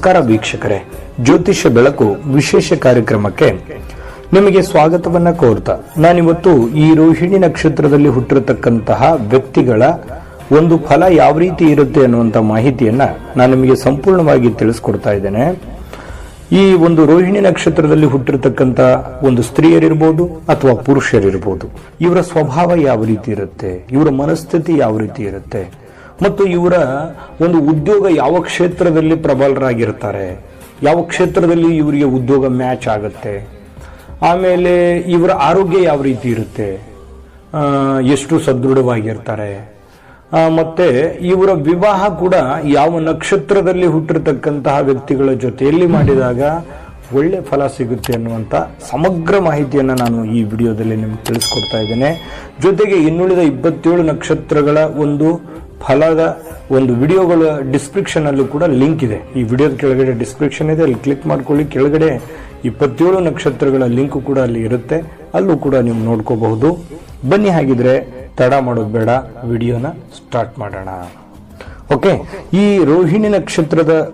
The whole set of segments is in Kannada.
ನಮಸ್ಕಾರ ವೀಕ್ಷಕರೇ. ಜ್ಯೋತಿಷ್ಯ ಬೆಳಕು ವಿಶೇಷ ಕಾರ್ಯಕ್ರಮಕ್ಕೆ ನಿಮಗೆ ಸ್ವಾಗತವನ್ನ ಕೋರ್ತಾ. ನಾನಿವತ್ತು ಈ ರೋಹಿಣಿ ನಕ್ಷತ್ರದಲ್ಲಿ ಹುಟ್ಟಿರತಕ್ಕಂತಹ ವ್ಯಕ್ತಿಗಳ ಒಂದು ಫಲ ಯಾವ ರೀತಿ ಇರುತ್ತೆ ಅನ್ನುವಂತ ಮಾಹಿತಿಯನ್ನ ನಾನು ನಿಮಗೆ ಸಂಪೂರ್ಣವಾಗಿ ತಿಳಿಸ್ಕೊಡ್ತಾ ಇದ್ದೇನೆ. ಈ ಒಂದು ರೋಹಿಣಿ ನಕ್ಷತ್ರದಲ್ಲಿ ಹುಟ್ಟಿರತಕ್ಕಂತ ಒಂದು ಸ್ತ್ರೀಯರಿರ್ಬೋದು ಅಥವಾ ಪುರುಷರಿರ್ಬೋದು. ಇವರ ಸ್ವಭಾವ ಯಾವ ರೀತಿ ಇರುತ್ತೆ? ಇವರ ಮನಸ್ಥಿತಿ ಯಾವ ರೀತಿ ಇರುತ್ತೆ? ಮತ್ತು ಇವರ ಒಂದು ಉದ್ಯೋಗ ಯಾವ ಕ್ಷೇತ್ರದಲ್ಲಿ ಪ್ರಬಲರಾಗಿರ್ತಾರೆ? ಯಾವ ಕ್ಷೇತ್ರದಲ್ಲಿ ಇವರಿಗೆ ಉದ್ಯೋಗ ಮ್ಯಾಚ್ ಆಗುತ್ತೆ? ಆಮೇಲೆ ಇವರ ಆರೋಗ್ಯ ಯಾವ ರೀತಿ ಇರುತ್ತೆ? ಎಷ್ಟು ಸದೃಢವಾಗಿರ್ತಾರೆ? ಮತ್ತೆ ಇವರ ವಿವಾಹ ಕೂಡ ಯಾವ ನಕ್ಷತ್ರದಲ್ಲಿ ಹುಟ್ಟಿರ್ತಕ್ಕಂತಹ ವ್ಯಕ್ತಿಗಳ ಜೊತೆಯಲ್ಲಿ ಮಾಡಿದಾಗ ಒಳ್ಳೆ ಫಲ ಸಿಗುತ್ತೆ ಅನ್ನುವಂಥ ಸಮಗ್ರ ಮಾಹಿತಿಯನ್ನು ನಾನು ಈ ವಿಡಿಯೋದಲ್ಲಿ ನಿಮ್ಗೆ ತಿಳಿಸ್ಕೊಡ್ತಾ ಇದ್ದೇನೆ. ಜೊತೆಗೆ ಇನ್ನುಳಿದ ಇಪ್ಪತ್ತೇಳು ನಕ್ಷತ್ರಗಳ ಒಂದು ಫಲದ ಒಂದು ವಿಡಿಯೋಗಳ ಡಿಸ್ಕ್ರಿಪ್ಷನ್ ಅಲ್ಲೂ ಕೂಡ ಲಿಂಕ್ ಇದೆ. ಈ ವಿಡಿಯೋದ ಕೆಳಗಡೆ ಡಿಸ್ಕ್ರಿಪ್ಷನ್ ಇದೆ, ಅಲ್ಲಿ ಕ್ಲಿಕ್ ಮಾಡ್ಕೊಳ್ಳಿ. ಕೆಳಗಡೆ ಇಪ್ಪತ್ತೇಳು ನಕ್ಷತ್ರಗಳ ಲಿಂಕ್ ಕೂಡ ಅಲ್ಲಿ ಇರುತ್ತೆ. ಅಲ್ಲೂ ಕೂಡ ನೀವು ನೋಡ್ಕೋಬಹುದು. ಬನ್ನಿ ಹಾಗಿದ್ರೆ ತಡ ಮಾಡೋದು ಬೇಡ. ವಿಡಿಯೋನ ಸ್ಟಾರ್ಟ್ ಮಾಡೋಣ. ಓಕೆ. ಈ ರೋಹಿಣಿ ನಕ್ಷತ್ರದ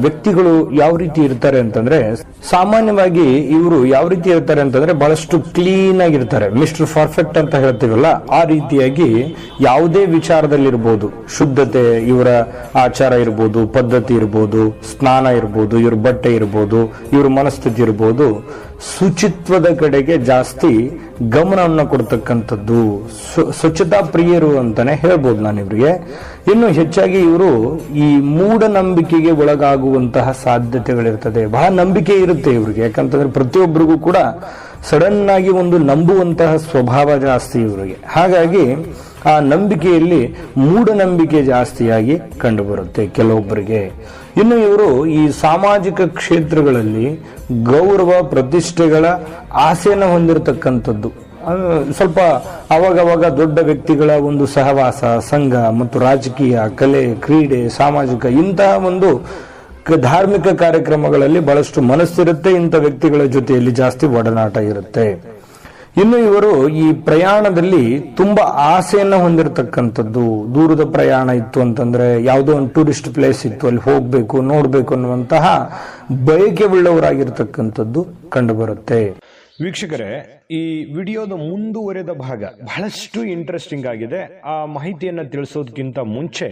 ವ್ಯಕ್ತಿಗಳು ಯಾವ ರೀತಿ ಇರ್ತಾರೆ ಅಂತಂದ್ರೆ, ಸಾಮಾನ್ಯವಾಗಿ ಇವರು ಯಾವ ರೀತಿ ಇರ್ತಾರೆ ಅಂತಂದ್ರೆ ಬಹಳಷ್ಟು ಕ್ಲೀನ್ ಆಗಿರ್ತಾರೆ. ಮಿಸ್ಟರ್ ಪರ್ಫೆಕ್ಟ್ ಅಂತ ಹೇಳ್ತೀವಲ್ಲ, ಆ ರೀತಿಯಾಗಿ ಯಾವುದೇ ವಿಚಾರದಲ್ಲಿರ್ಬೋದು. ಶುದ್ಧತೆ, ಇವರ ಆಚಾರ ಇರ್ಬೋದು, ಪದ್ಧತಿ ಇರ್ಬೋದು, ಸ್ನಾನ ಇರ್ಬೋದು, ಇವ್ರ ಬಟ್ಟೆ ಇರ್ಬೋದು, ಇವ್ರ ಮನಸ್ಥಿತಿ ಇರ್ಬೋದು, ಶುಚಿತ್ವದ ಕಡೆಗೆ ಜಾಸ್ತಿ ಗಮನವನ್ನು ಕೊಡ್ತಕ್ಕಂಥದ್ದು. ಸ್ವ- ಸ್ವಚ್ಛತಾ ಪ್ರಿಯರು ಅಂತಾನೆ ಹೇಳ್ಬೋದು ನಾನು ಇವ್ರಿಗೆ ಇನ್ನು ಹೆಚ್ಚಾಗಿ ಇವರು ಈ ಮೂಢನಂಬಿಕೆಗೆ ಒಳಗಾಗುವಂತಹ ಸಾಧ್ಯತೆಗಳಿರ್ತದೆ. ಬಹಳ ನಂಬಿಕೆ ಇರುತ್ತೆ ಇವ್ರಿಗೆ. ಯಾಕಂತಂದ್ರೆ ಪ್ರತಿಯೊಬ್ಬರಿಗೂ ಕೂಡ ಸಡನ್ ಆಗಿ ಒಂದು ನಂಬುವಂತಹ ಸ್ವಭಾವ ಜಾಸ್ತಿ ಇವರಿಗೆ. ಹಾಗಾಗಿ ಆ ನಂಬಿಕೆಯಲ್ಲಿ ಮೂಢನಂಬಿಕೆ ಜಾಸ್ತಿಯಾಗಿ ಕಂಡುಬರುತ್ತೆ ಕೆಲವೊಬ್ಬರಿಗೆ. ಇನ್ನು ಇವರು ಈ ಸಾಮಾಜಿಕ ಕ್ಷೇತ್ರಗಳಲ್ಲಿ ಗೌರವ, ಪ್ರತಿಷ್ಠೆಗಳ ಆಸೆಯನ್ನು ಹೊಂದಿರತಕ್ಕಂಥದ್ದು. ಸ್ವಲ್ಪ ಅವಾಗವಾಗ ದೊಡ್ಡ ವ್ಯಕ್ತಿಗಳ ಒಂದು ಸಹವಾಸ, ಸಂಘ ಮತ್ತು ರಾಜಕೀಯ, ಕಲೆ, ಕ್ರೀಡೆ, ಸಾಮಾಜಿಕ ಇಂತಹ ಒಂದು ಧಾರ್ಮಿಕ ಕಾರ್ಯಕ್ರಮಗಳಲ್ಲಿ ಬಹಳಷ್ಟು ಮನಸ್ಸಿರುತ್ತೆ. ಇಂಥ ವ್ಯಕ್ತಿಗಳ ಜೊತೆಯಲ್ಲಿ ಜಾಸ್ತಿ ಒಡನಾಟ ಇರುತ್ತೆ. ಇನ್ನು ಇವರು ಈ ಪ್ರಯಾಣದಲ್ಲಿ ತುಂಬಾ ಆಸೆಯನ್ನ ಹೊಂದಿರತಕ್ಕಂಥದ್ದು. ದೂರದ ಪ್ರಯಾಣ ಇತ್ತು ಅಂತಂದ್ರೆ ಯಾವುದೋ ಒಂದು ಟೂರಿಸ್ಟ್ ಪ್ಲೇಸ್ ಇತ್ತು, ಅಲ್ಲಿ ಹೋಗ್ಬೇಕು, ನೋಡ್ಬೇಕು ಅನ್ನುವಂತಹ ಬಯಕೆ ಉಳ್ಳವರಾಗಿರ್ತಕ್ಕಂಥದ್ದು ಕಂಡುಬರುತ್ತೆ. ವೀಕ್ಷಕರೇ ಈ ವಿಡಿಯೋದ ಮುಂದುವರೆದ ಭಾಗ ಬಹಳಷ್ಟು ಇಂಟ್ರೆಸ್ಟಿಂಗ್ ಆಗಿದೆ. ಆ ಮಾಹಿತಿಯನ್ನು ತಿಳಿಸೋದಕ್ಕಿಂತ ಮುಂಚೆ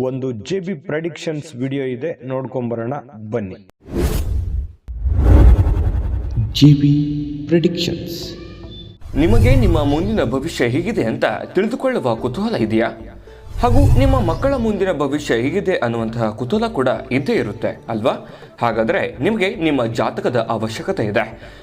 ಒಂದು ಜೆ ಬಿ ಪ್ರಡಿಕ್ಷನ್ಸ್ ವಿಡಿಯೋ ಇದೆ. ನೋಡ್ಕೊಂಬರೋಣ ಬನ್ನಿ. ಜಿ ಪ್ರಿಡಿಕ್ಷನ್ಸ್ ನಿಮಗೆ ನಿಮ್ಮ ಮುಂದಿನ ಭವಿಷ್ಯ ಹೇಗಿದೆ ಅಂತ ತಿಳಿದುಕೊಳ್ಳುವ ಕುತೂಹಲ ಇದೆಯಾ? ಹಾಗೂ ನಿಮ್ಮ ಮಕ್ಕಳ ಮುಂದಿನ ಭವಿಷ್ಯ ಹೇಗಿದೆ ಅನ್ನುವಂತಹ ಕುತೂಹಲ ಕೂಡ ಇದ್ದೇ ಇರುತ್ತೆ ಅಲ್ವಾ? ಹಾಗಾದರೆ ನಿಮಗೆ ನಿಮ್ಮ ಜಾತಕದ ಅವಶ್ಯಕತೆ ಇದೆ.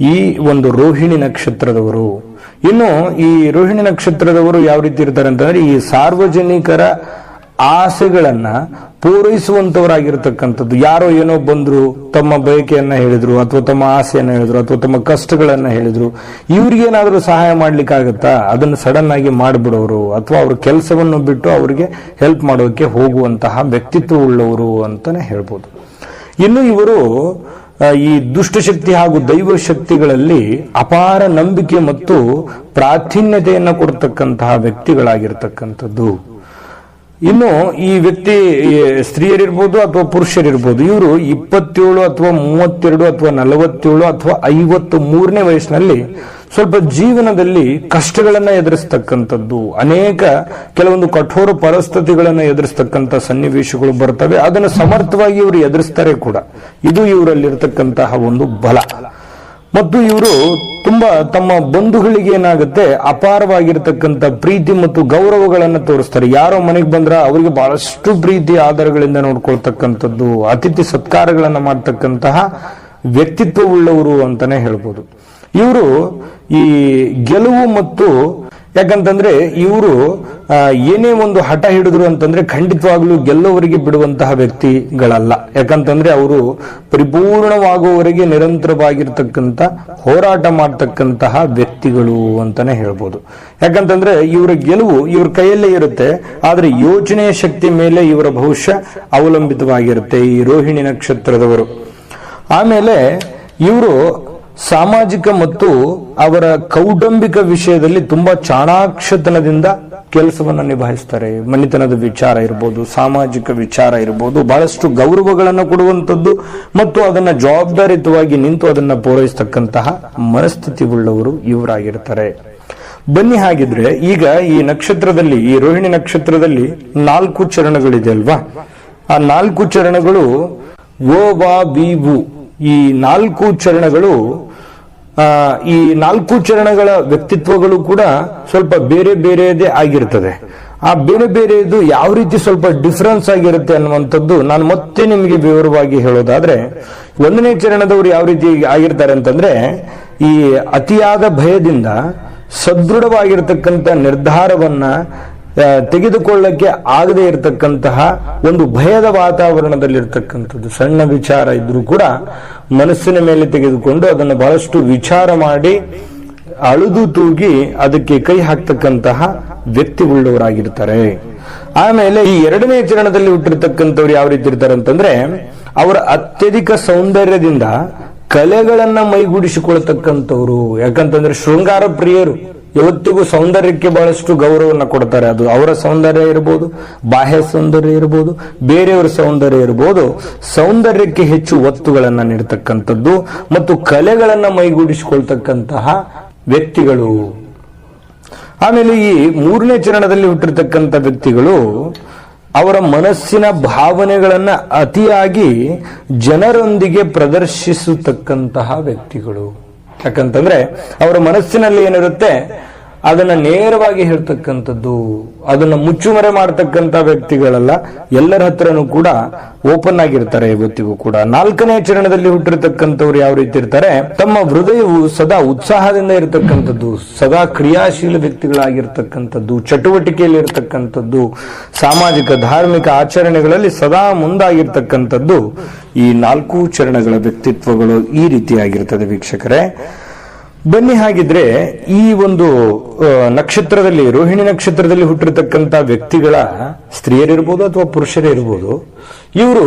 ಈ ಒಂದು ರೋಹಿಣಿ ನಕ್ಷತ್ರದವರು. ಇನ್ನು ಈ ರೋಹಿಣಿ ನಕ್ಷತ್ರದವರು ಯಾವ ರೀತಿ ಇರ್ತಾರೆ ಅಂತಂದ್ರೆ ಈ ಸಾರ್ವಜನಿಕರ ಆಸೆಗಳನ್ನ ಪೂರೈಸುವಂತವರಾಗಿರ್ತಕ್ಕಂಥದ್ದು. ಯಾರೋ ಏನೋ ಬಂದ್ರು, ತಮ್ಮ ಬಯಕೆಯನ್ನ ಹೇಳಿದ್ರು, ಅಥವಾ ತಮ್ಮ ಆಸೆಯನ್ನ ಹೇಳಿದ್ರು, ಅಥವಾ ತಮ್ಮ ಕಷ್ಟಗಳನ್ನ ಹೇಳಿದ್ರು ಇವ್ರಿಗೇನಾದ್ರೂ ಸಹಾಯ ಮಾಡ್ಲಿಕ್ಕಾಗತ್ತಾ? ಅದನ್ನು ಸಡನ್ ಆಗಿ ಮಾಡಿಬಿಡೋರು, ಅಥವಾ ಅವ್ರ ಕೆಲಸವನ್ನು ಬಿಟ್ಟು ಅವರಿಗೆ ಹೆಲ್ಪ್ ಮಾಡೋಕೆ ಹೋಗುವಂತಹ ವ್ಯಕ್ತಿತ್ವ ಉಳ್ಳವರು ಅಂತಾನೆ ಹೇಳ್ಬೋದು. ಇನ್ನು ಇವರು ಈ ದುಷ್ಟಶಕ್ತಿ ಹಾಗೂ ದೈವ ಶಕ್ತಿಗಳಲ್ಲಿ ಅಪಾರ ನಂಬಿಕೆ ಮತ್ತು ಪ್ರಾಚೀನ್ಯತೆಯನ್ನು ಕೊಡ್ತಕ್ಕಂತಹ ವ್ಯಕ್ತಿಗಳಾಗಿರ್ತಕ್ಕಂಥದ್ದು. ಇನ್ನು ಈ ವ್ಯಕ್ತಿ ಸ್ತ್ರೀಯರಿರ್ಬೋದು ಅಥವಾ ಪುರುಷರಿರ್ಬೋದು, ಇವರು ಇಪ್ಪತ್ತೇಳು ಅಥವಾ ಮೂವತ್ತೆರಡು ಅಥವಾ ನಲವತ್ತೇಳು ಅಥವಾ ಐವತ್ತು ಮೂರನೇ ವಯಸ್ಸಿನಲ್ಲಿ ಸ್ವಲ್ಪ ಜೀವನದಲ್ಲಿ ಕಷ್ಟಗಳನ್ನ ಎದುರಿಸ್ತಕ್ಕಂಥದ್ದು, ಅನೇಕ ಕೆಲವೊಂದು ಕಠೋರ ಪರಿಸ್ಥಿತಿಗಳನ್ನ ಎದುರಿಸ್ತಕ್ಕಂಥ ಸನ್ನಿವೇಶಗಳು ಬರ್ತವೆ. ಅದನ್ನು ಸಮರ್ಥವಾಗಿ ಇವರು ಎದುರಿಸ್ತಾರೆ ಕೂಡ. ಇದು ಇವರಲ್ಲಿರ್ತಕ್ಕಂತಹ ಒಂದು ಬಲ. ಮತ್ತು ಇವರು ತುಂಬಾ ತಮ್ಮ ಬಂಧುಗಳಿಗೆ ಏನಾಗುತ್ತೆ, ಅಪಾರವಾಗಿರ್ತಕ್ಕಂಥ ಪ್ರೀತಿ ಮತ್ತು ಗೌರವಗಳನ್ನ ತೋರಿಸ್ತಾರೆ. ಯಾರೋ ಮನೆಗೆ ಬಂದ್ರ ಅವರಿಗೆ ಬಹಳಷ್ಟು ಪ್ರೀತಿ ಆಧಾರಗಳಿಂದ ನೋಡ್ಕೊಳ್ತಕ್ಕಂಥದ್ದು, ಅತಿಥಿ ಸತ್ಕಾರಗಳನ್ನ ಮಾಡ್ತಕ್ಕಂತಹ ವ್ಯಕ್ತಿತ್ವವುಳ್ಳವರು ಅಂತಾನೆ ಹೇಳ್ಬೋದು. ಇವರು ಈ ಗೆಲುವು ಮತ್ತು ಯಾಕಂತಂದ್ರೆ ಇವರು ಏನೇ ಒಂದು ಹಠ ಹಿಡಿದ್ರು ಅಂತಂದ್ರೆ ಖಂಡಿತವಾಗ್ಲೂ ಗೆಲ್ಲುವವರಿಗೆ ಬಿಡುವಂತಹ ವ್ಯಕ್ತಿಗಳಲ್ಲ. ಯಾಕಂತಂದ್ರೆ ಅವರು ಪರಿಪೂರ್ಣವಾಗುವವರೆಗೆ ನಿರಂತರವಾಗಿರ್ತಕ್ಕಂಥ ಹೋರಾಟ ಮಾಡ್ತಕ್ಕಂತಹ ವ್ಯಕ್ತಿಗಳು ಅಂತಾನೆ ಹೇಳ್ಬೋದು. ಯಾಕಂತಂದ್ರೆ ಇವರ ಗೆಲುವು ಇವ್ರ ಕೈಯಲ್ಲೇ ಇರುತ್ತೆ, ಆದ್ರೆ ಯೋಚನೆಯ ಶಕ್ತಿ ಮೇಲೆ ಇವರ ಭವಿಷ್ಯ ಅವಲಂಬಿತವಾಗಿರುತ್ತೆ ಈ ರೋಹಿಣಿ ನಕ್ಷತ್ರದವರು. ಆಮೇಲೆ ಇವರು ಸಾಮಾಜಿಕ ಮತ್ತು ಅವರ ಕೌಟುಂಬಿಕ ವಿಷಯದಲ್ಲಿ ತುಂಬಾ ಚಾಣಾಕ್ಷತನದಿಂದ ಕೆಲಸವನ್ನು ನಿಭಾಯಿಸ್ತಾರೆ. ಮನೆತನದ ವಿಚಾರ ಇರ್ಬೋದು, ಸಾಮಾಜಿಕ ವಿಚಾರ ಇರ್ಬೋದು, ಬಹಳಷ್ಟು ಗೌರವಗಳನ್ನು ಕೊಡುವಂಥದ್ದು ಮತ್ತು ಅದನ್ನ ಜವಾಬ್ದಾರಿಯುತವಾಗಿ ನಿಂತು ಅದನ್ನ ಪೂರೈಸತಕ್ಕಂತಹ ಮನಸ್ಥಿತಿ ಉಳ್ಳವರು ಇವರಾಗಿರ್ತಾರೆ. ಬನ್ನಿ ಹಾಗಿದ್ರೆ ಈಗ ಈ ನಕ್ಷತ್ರದಲ್ಲಿ, ಈ ರೋಹಿಣಿ ನಕ್ಷತ್ರದಲ್ಲಿ ನಾಲ್ಕು ಚರಣಗಳಿದೆ ಅಲ್ವಾ? ಆ ನಾಲ್ಕು ಚರಣಗಳು ಓ ಬಾ ಬಿ ಈ ನಾಲ್ಕು ಚರಣಗಳು ಈ ನಾಲ್ಕು ಚರಣಗಳ ವ್ಯಕ್ತಿತ್ವಗಳು ಕೂಡ ಸ್ವಲ್ಪ ಬೇರೆ ಬೇರೆಯದೇ ಆಗಿರ್ತದೆ. ಆ ಬೇರೆ ಬೇರೆದು ಯಾವ ರೀತಿ ಸ್ವಲ್ಪ ಡಿಫರೆನ್ಸ್ ಆಗಿರುತ್ತೆ ಅನ್ನುವಂಥದ್ದು ನಾನು ಮತ್ತೆ ನಿಮಗೆ ವಿವರವಾಗಿ ಹೇಳೋದಾದ್ರೆ, ಒಂದನೇ ಚರಣದವರು ಯಾವ ರೀತಿ ಆಗಿರ್ತಾರೆ ಅಂತಂದ್ರೆ, ಈ ಅತಿಯಾದ ಭಯದಿಂದ ಸದೃಢವಾಗಿರ್ತಕ್ಕಂಥ ನಿರ್ಧಾರವನ್ನ ತೆಗೆದುಕೊಳ್ಳಕ್ಕೆ ಆಗದೇ ಇರತಕ್ಕಂತಹ ಒಂದು ಭಯದ ವಾತಾವರಣದಲ್ಲಿರ್ತಕ್ಕಂಥದ್ದು ಸಣ್ಣ ವಿಚಾರ ಇದ್ರೂ ಕೂಡ ಮನಸ್ಸಿನ ಮೇಲೆ ತೆಗೆದುಕೊಂಡು ಅದನ್ನು ಬಹಳಷ್ಟು ವಿಚಾರ ಮಾಡಿ ಅಳುದು ತೂಗಿ ಅದಕ್ಕೆ ಕೈ ಹಾಕ್ತಕ್ಕಂತಹ ವ್ಯಕ್ತಿವುಳ್ಳವರಾಗಿರ್ತಾರೆ ಆಮೇಲೆ ಈ ಎರಡನೇ ಚರಣದಲ್ಲಿ ಹುಟ್ಟಿರ್ತಕ್ಕಂಥವ್ರು ಯಾವ ರೀತಿ ಇರ್ತಾರೆ ಅಂತಂದ್ರೆ ಅವರ ಅತ್ಯಧಿಕ ಸೌಂದರ್ಯದಿಂದ ಕಲೆಗಳನ್ನ ಮೈಗೂಡಿಸಿಕೊಳ್ತಕ್ಕಂಥವ್ರು. ಯಾಕಂತಂದ್ರೆ ಶೃಂಗಾರ ಪ್ರಿಯರು. ಯಾವತ್ತಿಗೂ ಸೌಂದರ್ಯಕ್ಕೆ ಬಹಳಷ್ಟು ಗೌರವವನ್ನು ಕೊಡ್ತಾರೆ. ಅದು ಅವರ ಸೌಂದರ್ಯ ಇರಬಹುದು ಬಾಹ್ಯ ಸೌಂದರ್ಯ ಇರಬಹುದು ಬೇರೆಯವರ ಸೌಂದರ್ಯ ಇರಬಹುದು ಸೌಂದರ್ಯಕ್ಕೆ ಹೆಚ್ಚು ಒತ್ತುಗಳನ್ನು ನೀಡತಕ್ಕಂಥದ್ದು ಮತ್ತು ಕಲೆಗಳನ್ನು ಮೈಗೂಡಿಸಿಕೊಳ್ತಕ್ಕಂತಹ ವ್ಯಕ್ತಿಗಳು. ಆಮೇಲೆ ಈ ಮೂರನೇ ಚರಣದಲ್ಲಿ ಹುಟ್ಟಿರ್ತಕ್ಕಂಥ ವ್ಯಕ್ತಿಗಳು ಅವರ ಮನಸ್ಸಿನ ಭಾವನೆಗಳನ್ನು ಅತಿಯಾಗಿ ಜನರೊಂದಿಗೆ ಪ್ರದರ್ಶಿಸತಕ್ಕಂತಹ ವ್ಯಕ್ತಿಗಳು. ಯಾಕಂತಂದ್ರೆ ಅವರ ಮನಸ್ಸಿನಲ್ಲಿ ಏನಿರುತ್ತೆ ಅದನ್ನ ನೇರವಾಗಿ ಹೇಳ್ತಕ್ಕಂಥದ್ದು, ಅದನ್ನ ಮುಚ್ಚುಮರೆ ಮಾಡತಕ್ಕಂತ ವ್ಯಕ್ತಿಗಳಲ್ಲ, ಎಲ್ಲರ ಹತ್ರನೂ ಕೂಡ ಓಪನ್ ಆಗಿರ್ತಾರೆ ಇವತ್ತಿಗೂ ಕೂಡ. ನಾಲ್ಕನೇ ಚರಣದಲ್ಲಿ ಹುಟ್ಟಿರ್ತಕ್ಕಂಥವ್ರು ಯಾವ ರೀತಿ ಇರ್ತಾರೆ, ತಮ್ಮ ಹೃದಯವು ಸದಾ ಉತ್ಸಾಹದಿಂದ ಇರತಕ್ಕಂಥದ್ದು, ಸದಾ ಕ್ರಿಯಾಶೀಲ ವ್ಯಕ್ತಿಗಳಾಗಿರ್ತಕ್ಕಂಥದ್ದು ಚಟುವಟಿಕೆಯಲ್ಲಿ ಇರತಕ್ಕಂಥದ್ದು ಸಾಮಾಜಿಕ, ಧಾರ್ಮಿಕ ಆಚರಣೆಗಳಲ್ಲಿ ಸದಾ ಮುಂದಾಗಿರ್ತಕ್ಕಂಥದ್ದು ಈ ನಾಲ್ಕು ಚರಣಗಳ ವ್ಯಕ್ತಿತ್ವಗಳು ಈ ರೀತಿಯಾಗಿರ್ತದೆ ವೀಕ್ಷಕರೇ. ಬನ್ನಿ ಹಾಗಿದ್ರೆ ಈ ಒಂದು ನಕ್ಷತ್ರದಲ್ಲಿ ರೋಹಿಣಿ ನಕ್ಷತ್ರದಲ್ಲಿ ಹುಟ್ಟಿರ್ತಕ್ಕಂಥ ವ್ಯಕ್ತಿಗಳ ಸ್ತ್ರೀಯರಿರ್ಬೋದು ಅಥವಾ ಪುರುಷರೇ ಇರ್ಬೋದು ಇವರು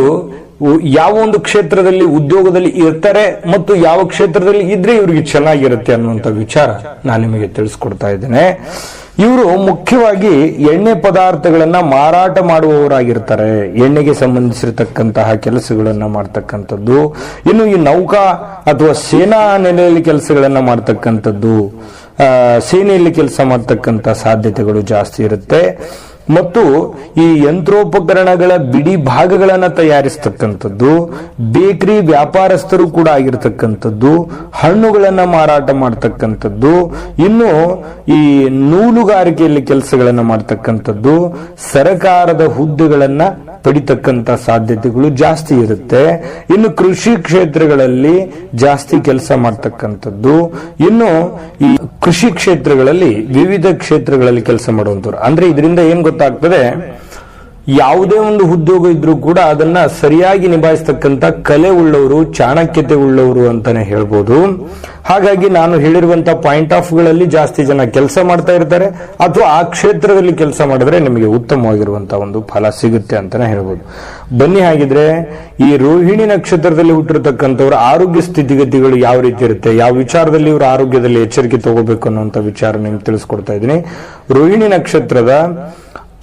ಯಾವ ಒಂದು ಕ್ಷೇತ್ರದಲ್ಲಿ ಉದ್ಯೋಗದಲ್ಲಿ ಇರ್ತಾರೆ ಮತ್ತು ಯಾವ ಕ್ಷೇತ್ರದಲ್ಲಿ ಇದ್ರೆ ಇವರಿಗೆ ಚೆನ್ನಾಗಿರುತ್ತೆ ಅನ್ನುವಂಥ ವಿಚಾರ ನಾನು ನಿಮಗೆ ತಿಳಿಸ್ಕೊಡ್ತಾ ಇದ್ದೇನೆ. ಇವರು ಮುಖ್ಯವಾಗಿ ಎಣ್ಣೆ ಪದಾರ್ಥಗಳನ್ನ ಮಾರಾಟ ಮಾಡುವವರಾಗಿರ್ತಾರೆ. ಎಣ್ಣೆಗೆ ಸಂಬಂಧಿಸಿರತಕ್ಕಂತಹ ಕೆಲಸಗಳನ್ನ ಮಾಡ್ತಕ್ಕಂಥದ್ದು. ಇನ್ನು ಈ ನೌಕಾ ಅಥವಾ ಸೇನಾ ನೆಲೆಯಲ್ಲಿ ಕೆಲಸಗಳನ್ನ ಮಾಡ್ತಕ್ಕಂಥದ್ದು ಸೇನೆಯಲ್ಲಿ ಕೆಲಸ ಮಾಡ್ತಕ್ಕಂಥ ಸಾಧ್ಯತೆಗಳು ಜಾಸ್ತಿ ಇರುತ್ತೆ. ಮತ್ತು ಈ ಯಂತ್ರೋಪಕರಣಗಳ ಬಿಡಿ ಭಾಗಗಳನ್ನ ತಯಾರಿಸ್ತಕ್ಕಂಥದ್ದು, ಬೇಕರಿ ವ್ಯಾಪಾರಸ್ಥರು ಕೂಡ ಆಗಿರ್ತಕ್ಕಂಥದ್ದು, ಹಣ್ಣುಗಳನ್ನ ಮಾರಾಟ ಮಾಡ್ತಕ್ಕಂಥದ್ದು, ಇನ್ನು ಈ ನೂಲುಗಾರಿಕೆಯಲ್ಲಿ ಕೆಲಸಗಳನ್ನ ಮಾಡ್ತಕ್ಕಂಥದ್ದು, ಸರಕಾರದ ಹುದ್ದೆಗಳನ್ನ ಪಡಿತಕ್ಕಂತ ಸಾಧ್ಯತೆಗಳು ಜಾಸ್ತಿ ಇರುತ್ತೆ. ಇನ್ನು ಕೃಷಿ ಕ್ಷೇತ್ರಗಳಲ್ಲಿ ಜಾಸ್ತಿ ಕೆಲಸ ಮಾಡ್ತಕ್ಕಂಥದ್ದು. ಇನ್ನು ಈ ಕೃಷಿ ಕ್ಷೇತ್ರಗಳಲ್ಲಿ ವಿವಿಧ ಕ್ಷೇತ್ರಗಳಲ್ಲಿ ಕೆಲಸ ಮಾಡುವಂತವ್ರು ಅಂದ್ರೆ ಇದರಿಂದ ಏನ್ ಗೊತ್ತಾಗ್ತದೆ, ಯಾವುದೇ ಒಂದು ಉದ್ಯೋಗ ಇದ್ರೂ ಕೂಡ ಅದನ್ನ ಸರಿಯಾಗಿ ನಿಭಾಯಿಸ್ತಕ್ಕಂತ ಕಲೆ ಉಳ್ಳವರು, ಚಾಣಕ್ಯತೆ ಉಳ್ಳವರು ಅಂತಾನೆ ಹೇಳ್ಬೋದು. ಹಾಗಾಗಿ ನಾನು ಹೇಳಿರುವಂತ ಪಾಯಿಂಟ್ ಆಫ್ಗಳಲ್ಲಿ ಜಾಸ್ತಿ ಜನ ಕೆಲಸ ಮಾಡ್ತಾ ಇರ್ತಾರೆ. ಅಥವಾ ಆ ಕ್ಷೇತ್ರದಲ್ಲಿ ಕೆಲಸ ಮಾಡಿದ್ರೆ ನಿಮಗೆ ಉತ್ತಮವಾಗಿರುವಂತಹ ಒಂದು ಫಲ ಸಿಗುತ್ತೆ ಅಂತಾನೆ ಹೇಳ್ಬೋದು. ಬನ್ನಿ ಹಾಗಿದ್ರೆ, ಈ ರೋಹಿಣಿ ನಕ್ಷತ್ರದಲ್ಲಿ ಹುಟ್ಟಿರ್ತಕ್ಕಂಥವ್ರ ಆರೋಗ್ಯ ಸ್ಥಿತಿಗತಿಗಳು ಯಾವ ರೀತಿ ಇರುತ್ತೆ? ಯಾವ ವಿಚಾರದಲ್ಲಿ ಇವರ ಆರೋಗ್ಯದಲ್ಲಿ ಎಚ್ಚರಿಕೆ ತಗೋಬೇಕು ಅನ್ನುವಂತ ವಿಚಾರ ನಿಮ್ಗೆ ತಿಳಿಸ್ಕೊಡ್ತಾ ಇದ್ದೀನಿ. ರೋಹಿಣಿ ನಕ್ಷತ್ರದ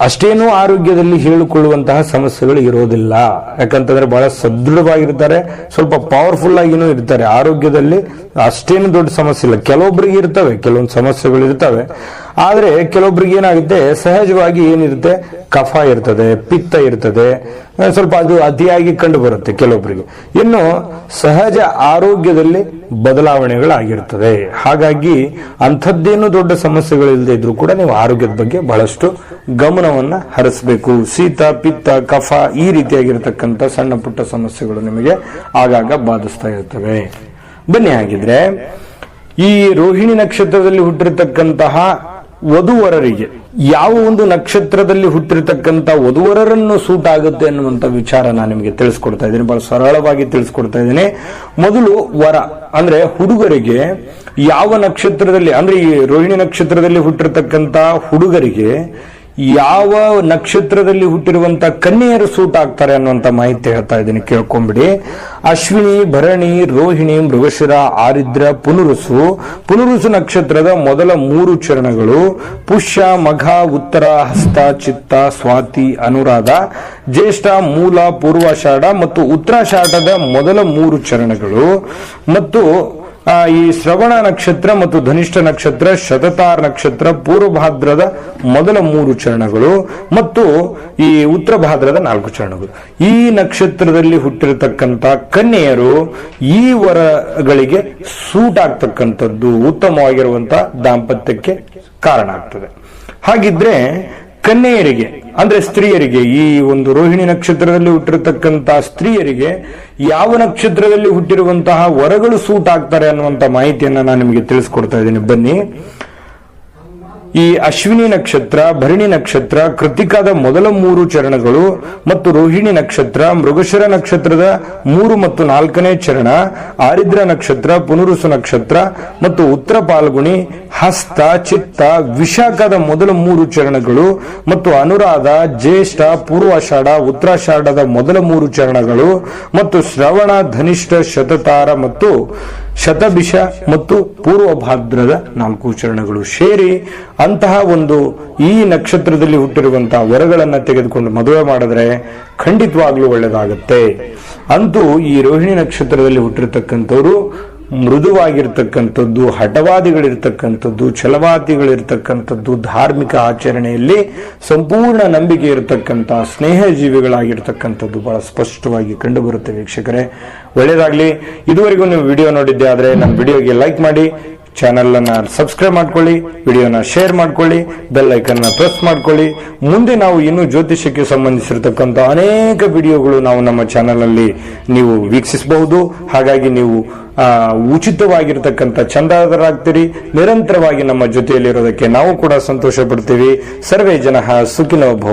ಅಷ್ಟೇನೂ ಆರೋಗ್ಯದಲ್ಲಿ ಹೇಳಿಕೊಳ್ಳುವಂತಹ ಸಮಸ್ಯೆಗಳು ಇರೋದಿಲ್ಲ. ಯಾಕಂತಂದ್ರೆ ಬಹಳ ಸದೃಢವಾಗಿರ್ತಾರೆ, ಸ್ವಲ್ಪ ಪವರ್ಫುಲ್ ಆಗಿನೂ ಇರ್ತಾರೆ. ಆರೋಗ್ಯದಲ್ಲಿ ಅಷ್ಟೇನು ದೊಡ್ಡ ಸಮಸ್ಯೆ ಇಲ್ಲ. ಕೆಲವೊಬ್ಬರಿಗೆ ಇರ್ತವೆ, ಕೆಲವೊಂದು ಸಮಸ್ಯೆಗಳು ಇರ್ತವೆ. ಆದ್ರೆ ಕೆಲವೊಬ್ರಿಗೆ ಏನಾಗುತ್ತೆ? ಸಹಜವಾಗಿ ಏನಿರುತ್ತೆ? ಕಫ ಇರ್ತದೆ, ಪಿತ್ತ ಇರ್ತದೆ. ಸ್ವಲ್ಪ ಅದು ಅತಿಯಾಗಿ ಕಂಡು ಬರುತ್ತೆ ಕೆಲವೊಬ್ಬರಿಗೆ ಇನ್ನು ಸಹಜ ಆರೋಗ್ಯದಲ್ಲಿ ಬದಲಾವಣೆಗಳಾಗಿರ್ತದೆ. ಹಾಗಾಗಿ ಅಂಥದ್ದೇನು ದೊಡ್ಡ ಸಮಸ್ಯೆಗಳಿಲ್ಲದೆ ಇದ್ರೂ ಕೂಡ ನೀವು ಆರೋಗ್ಯದ ಬಗ್ಗೆ ಬಹಳಷ್ಟು ಗಮನವನ್ನ ಹರಿಸಬೇಕು. ಶೀತ, ಪಿತ್ತ, ಕಫ ಈ ರೀತಿಯಾಗಿರ್ತಕ್ಕಂಥ ಸಣ್ಣ ಪುಟ್ಟ ಸಮಸ್ಯೆಗಳು ನಿಮಗೆ ಆಗಾಗ ಬಾಧಿಸ್ತಾ ಇರ್ತವೆ. ಬನ್ನಿ ಹಾಗಿದ್ರೆ ಈ ರೋಹಿಣಿ ನಕ್ಷತ್ರದಲ್ಲಿ ಹುಟ್ಟಿರತಕ್ಕಂತಹ ವಧುವರರಿಗೆ. ಯಾವ ಒಂದು ನಕ್ಷತ್ರದಲ್ಲಿ ಹುಟ್ಟಿರತಕ್ಕಂತ ವಧುವರರನ್ನು ಸೂಟ್ ಆಗುತ್ತೆ ಅನ್ನುವಂಥ ವಿಚಾರ ನಾನು ನಿಮಗೆ ತಿಳಿಸ್ಕೊಡ್ತಾ ಇದ್ದೀನಿ. ಬಹಳ ಸರಳವಾಗಿ ತಿಳಿಸ್ಕೊಡ್ತಾ ಇದ್ದೀನಿ. ಮೊದಲು ವರ, ಅಂದ್ರೆ ಹುಡುಗರಿಗೆ ಯಾವ ನಕ್ಷತ್ರದಲ್ಲಿ, ಅಂದ್ರೆ ಈ ರೋಹಿಣಿ ನಕ್ಷತ್ರದಲ್ಲಿ ಹುಟ್ಟಿರ್ತಕ್ಕಂಥ ಹುಡುಗರಿಗೆ ಯಾವ ನಕ್ಷತ್ರದಲ್ಲಿ ಹುಟ್ಟಿರುವಂತ ಕನ್ಯೆಯರು ಸೂಟ್ ಆಗ್ತಾರೆ ಅನ್ನುವಂತ ಮಾಹಿತಿ ಹೇಳ್ತಾ ಇದ್ದೀನಿ, ಕೇಳ್ಕೊಂಬಿಡಿ. ಅಶ್ವಿನಿ, ಭರಣಿ, ರೋಹಿಣಿ, ಮೃಗಶಿರ, ಆರಿದ್ರ, ಪುನರುಸು. ಪುನರುಸು ನಕ್ಷತ್ರದ ಮೊದಲ ಮೂರು ಚರಣಗಳು ಪುಷ್ಯ, ಮಘ, ಉತ್ತರ, ಹಸ್ತ, ಚಿತ್ತ, ಸ್ವಾತಿ, ಅನುರಾಧ, ಜ್ಯೇಷ್ಠ, ಮೂಲ, ಪೂರ್ವಾಷಾಢ ಮತ್ತು ಉತ್ತರಾಷಾಢದ ಮೊದಲ ಮೂರು ಚರಣಗಳು. ಮತ್ತು ಈ ಶ್ರವಣ ನಕ್ಷತ್ರ ಮತ್ತು ಧನಿಷ್ಠ ನಕ್ಷತ್ರ, ಶತತಾರ ನಕ್ಷತ್ರ, ಪೂರ್ವಭಾದ್ರದ ಮೊದಲ ಮೂರು ಚರಣಗಳು ಮತ್ತು ಈ ಉತ್ತರ ಭಾದ್ರದ ನಾಲ್ಕು ಚರಣಗಳು. ಈ ನಕ್ಷತ್ರದಲ್ಲಿ ಹುಟ್ಟಿರತಕ್ಕಂಥ ಕನ್ಯೆಯರು ಈ ವರಗಳಿಗೆ ಸೂಟ್ ಆಗ್ತಕ್ಕಂಥದ್ದು ಉತ್ತಮವಾಗಿರುವಂತಹ ದಾಂಪತ್ಯಕ್ಕೆ ಕಾರಣ ಆಗ್ತದೆ. ಹಾಗಿದ್ರೆ ಕನ್ಯೆಯರಿಗೆ ಅಂದ್ರೆ ಸ್ತ್ರೀಯರಿಗೆ, ಈ ಒಂದು ರೋಹಿಣಿ ನಕ್ಷತ್ರದಲ್ಲಿ ಹುಟ್ಟಿರತಕ್ಕಂತಹ ಸ್ತ್ರೀಯರಿಗೆ ಯಾವ ನಕ್ಷತ್ರದಲ್ಲಿ ಹುಟ್ಟಿರುವಂತಹ ವರಗಳು ಸೂಟ್ ಆಗ್ತಾರೆ ಅನ್ನುವಂತ ಮಾಹಿತಿಯನ್ನ ನಾನು ನಿಮಗೆ ತಿಳಿಸ್ಕೊಡ್ತಾ ಇದ್ದೀನಿ. ಬನ್ನಿ. ಈ ಅಶ್ವಿನಿ ನಕ್ಷತ್ರ, ಭರಣಿ ನಕ್ಷತ್ರ ಕೃತಿಕಾದ ಮೊದಲ ಮೂರು ಚರಣಗಳು ಮತ್ತು ರೋಹಿಣಿ ನಕ್ಷತ್ರ, ಮೃಗಶಿರ ನಕ್ಷತ್ರದ ಮೂರು ಮತ್ತು ನಾಲ್ಕನೇ ಚರಣ, ಆರಿದ್ರ ನಕ್ಷತ್ರ, ಪುನರುಸು ನಕ್ಷತ್ರ ಮತ್ತು ಉತ್ತರ ಪಾಲ್ಗುಣಿ, ಹಸ್ತ, ಚಿತ್ತ, ವಿಶಾಖದ ಮೊದಲ ಮೂರು ಚರಣಗಳು ಮತ್ತು ಅನುರಾಧ, ಜ್ಯೇಷ್ಠ, ಪೂರ್ವಾಷಾಢ, ಉತ್ತರಾಷಾಢದ ಮೊದಲ ಮೂರು ಚರಣಗಳು ಮತ್ತು ಶ್ರವಣ, ಧನಿಷ್ಠ, ಶತತಾರ ಮತ್ತು ಶತಭಿಷ ಮತ್ತು ಪೂರ್ವ ಭಾದ್ರದ ನಾಲ್ಕು ಚರಣಗಳು ಸೇರಿ ಅಂತಹ ಒಂದು ಈ ನಕ್ಷತ್ರದಲ್ಲಿ ಹುಟ್ಟಿರುವಂತಹ ವರಗಳನ್ನ ತೆಗೆದುಕೊಂಡು ಮದುವೆ ಮಾಡಿದ್ರೆ ಖಂಡಿತವಾಗ್ಲೂ ಒಳ್ಳೆಯದಾಗುತ್ತೆ. ಅಂತೂ ಈ ರೋಹಿಣಿ ನಕ್ಷತ್ರದಲ್ಲಿ ಹುಟ್ಟಿರ್ತಕ್ಕಂಥವ್ರು ಮೃದುವಾಗಿರ್ತಕ್ಕಂಥದ್ದು, ಹಠವಾದಿಗಳಿರ್ತಕ್ಕಂಥದ್ದು, ಛಲವಾದಿಗಳಿರ್ತಕ್ಕಂಥದ್ದು ಧಾರ್ಮಿಕ ಆಚರಣೆಯಲ್ಲಿ ಸಂಪೂರ್ಣ ನಂಬಿಕೆ ಇರತಕ್ಕಂಥ ಸ್ನೇಹ ಜೀವಿಗಳಾಗಿರ್ತಕ್ಕಂಥದ್ದು ಬಹಳ ಸ್ಪಷ್ಟವಾಗಿ ಕಂಡುಬರುತ್ತೆ ವೀಕ್ಷಕರೇ. ಒಳ್ಳೆಯದಾಗಲಿ, ಇದುವರೆಗೂ ನೀವು ವಿಡಿಯೋ ನೋಡಿದ್ದೆ ಆದರೆ ನನ್ನ ವಿಡಿಯೋಗೆ ಲೈಕ್ ಮಾಡಿ ಚಾನೆಲ್ ಅನ್ನ ಸಬ್ಸ್ಕ್ರೈಬ್ ಮಾಡ್ಕೊಳ್ಳಿ, ವಿಡಿಯೋನ ಶೇರ್ ಮಾಡ್ಕೊಳ್ಳಿ, ಬೆಲ್ ಐಕನ್ನ ಪ್ರೆಸ್ ಮಾಡ್ಕೊಳ್ಳಿ. ಮುಂದೆ ನಾವು ಇನ್ನೂ ಜ್ಯೋತಿಷ್ಯಕ್ಕೆ ಸಂಬಂಧಿಸಿರತಕ್ಕಂತ ಅನೇಕ ವಿಡಿಯೋಗಳು ನಾವು ನಮ್ಮ ಚಾನಲಲ್ಲಿ ನಲ್ಲಿ ನೀವು ವೀಕ್ಷಿಸಬಹುದು. ಹಾಗಾಗಿ ನೀವು ಉಚಿತವಾಗಿರ್ತಕ್ಕಂಥ ಚಂದಾದರಾಗ್ತೀರಿ ನಿರಂತರವಾಗಿ ನಮ್ಮ ಜೊತೆಯಲ್ಲಿರೋದಕ್ಕೆ ನಾವು ಕೂಡ ಸಂತೋಷ ಪಡ್ತೀವಿ ಸರ್ವೇ ಜನ ಸುಖಿನೋ ಭವ